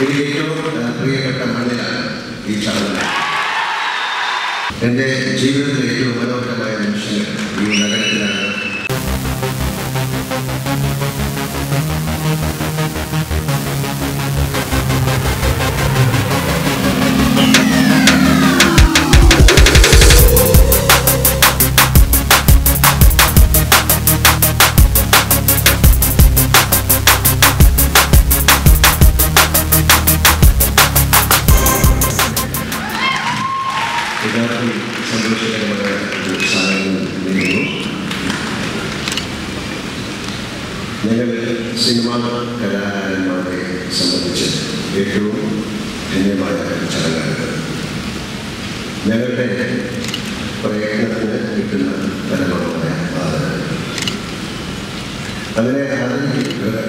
എനിക്ക് ഏറ്റവും പ്രിയപ്പെട്ട മണ്ണിലാണ് ഈ ചടങ്ങ്. എന്റെ ജീവിതത്തിലെ ഏറ്റവും മനോഹരമായ നിമിഷങ്ങൾ സന്തോഷകരമായ ഒരു സാഹചര്യം നീങ്ങുന്നു ഞങ്ങൾ സിനിമാ കലാകാരന്മാരെ സംബന്ധിച്ച് ഏറ്റവും ധന്യമായ ചടങ്ങാണിത് ഞങ്ങളുടെ പ്രയത്നത്തിന് കിട്ടുന്ന പരമമായ ആദരവ് അതിനെ ആദരിക്കുന്നത്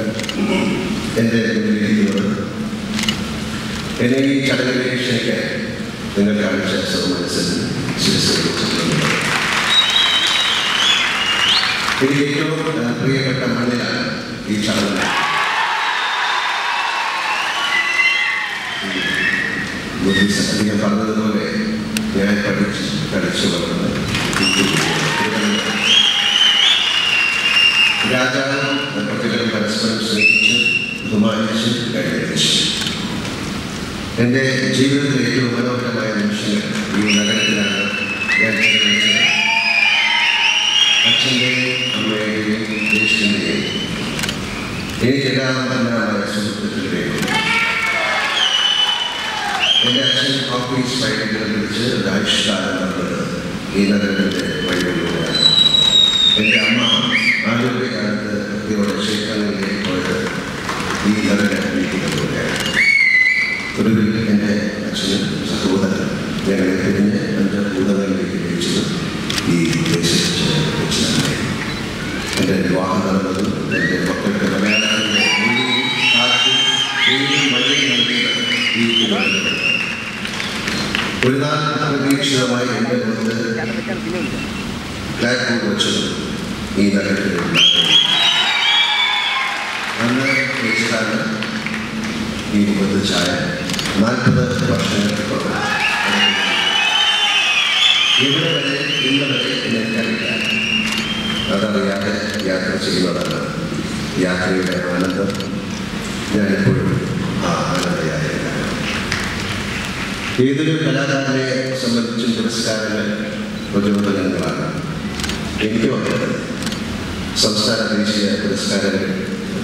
എന്റെ മുന്നിലിരിക്കുന്നത് എന്നെ ഈ ചടങ്ങിലേക്ക് ക്ഷണിക്കാൻ നിങ്ങൾ കാണിച്ച മനസ്സിൽ ശിരസ്കരിച്ചിട്ടുണ്ട് എനിക്ക് ഏറ്റവും പ്രിയപ്പെട്ട മണ്ണിലാണ് ഈ ചടങ്ങ് പറഞ്ഞതുപോലെ ഞാൻ പഠിച്ച് കടിച്ചു വളർന്ന് രാജാവും പ്രതികളും പരസ്പരം സ്നേഹിച്ച് ബഹുമാനിച്ച് കഴിഞ്ഞു എന്റെ ജീവിതത്തിലെ ഏറ്റവും മനോഹരമായ നിമിഷങ്ങൾ ഈ നഗരത്തിലാണ് എനിക്കെല്ലാം എല്ലാമായ സുഹൃത്തുക്കളുടെയും എന്റെ അച്ഛൻ ഓഫീസ് വൈകിട്ട് വിളിച്ച് ഒരു നടന്നത് ഈ നഗരത്തിന്റെ വഴികളിലൂടെയാണ്. എന്റെ അമ്മ ആരോഗ്യകാലത്ത് ഭക്തിയോടെ ശേഖരങ്ങളിലേക്ക് പോയത് ഈ നഗരം വീട്ടിലൂടെയാണ് ഒരു നാൾ അപ്രതീക്ഷിതമായി എന്റെ മുഖത്ത് ബ്ലാക്ക് ഈ നഗരത്തിലുള്ള അന്ന് വെച്ചതാണ് ഈ മുഖത്ത് ചായ. നാൽപ്പത് വർഷങ്ങൾക്കപ്പുറം ഇവിടെ വരെ ഇന്ന് വരെ എനിക്കറിയില്ല അതറിയാതെ യാത്ര ചെയ്യുന്നതാണ് യാത്രയുടെ ആനന്ദം. ഞാനിപ്പോഴും ആ ആനന്ദയാത്രയിലാണ് ഏതൊരു കലാകാരനെ സംബന്ധിച്ചും പുരസ്കാരങ്ങൾ പ്രചോദനങ്ങളാണ്? എനിക്ക് വന്നത് സംസ്ഥാന ദേശീയ പുരസ്കാരങ്ങൾ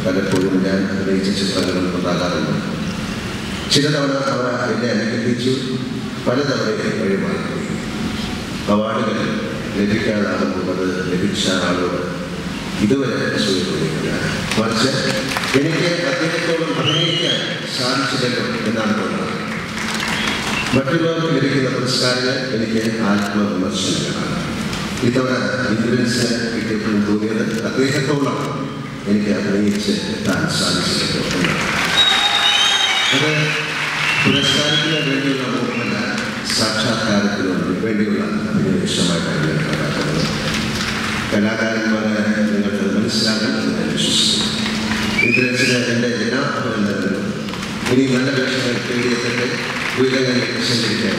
പലപ്പോഴും ഞാൻ അഭിനയിച്ച ചിത്രങ്ങളും ഉണ്ടാകാറുണ്ട്. ചില തവണ അവർ എന്നെ അനുഗ്രഹിച്ചു പലതവണ വഴിമാറി. അവാർഡുകൾ ലഭിക്കാതാകുന്നത് ലഭിച്ച ആളോട് ഇതുവരെ സൂചിപ്പിക്കുന്നില്ല മറിച്ച് എനിക്ക് അദ്ദേഹത്തോളം അഭിനയിക്കാൻ സാധിച്ചില്ലല്ലോ എന്നാണ് തോന്നുന്നത്. മറ്റുള്ളവർക്ക് ലഭിക്കുന്ന പുരസ്കാരങ്ങൾ എനിക്ക് ആത്മവിമർശനങ്ങളാണ് ഇത്തവണ ഇൻഷുറൻസ് കിട്ടിയപ്പോഴും തോന്നിയത് അദ്ദേഹത്തോളം എനിക്ക് അഭിനയിച്ച് എത്താൻ സാധിച്ചിട്ടുണ്ട്. അത് പുരസ്കാരത്തിന് വേണ്ടിയുള്ള മോഹമല്ല സാക്ഷാത്കാരത്തിന് വേണ്ടിയുള്ള അഭിനിവേശമായിട്ടാണ് ഞാൻ കണക്കാക്കുന്നത് കലാകാരന്മാരെ നിങ്ങൾക്ക് മനസ്സിലാകണമെന്ന് ഞാൻ വിശ്വസിക്കുന്നു. ഇന്ദ്രൻസിന് എന്റെ ഇനി നല്ല വേഷങ്ങൾ തേടിയെത്തട്ടെ. we're going to make it into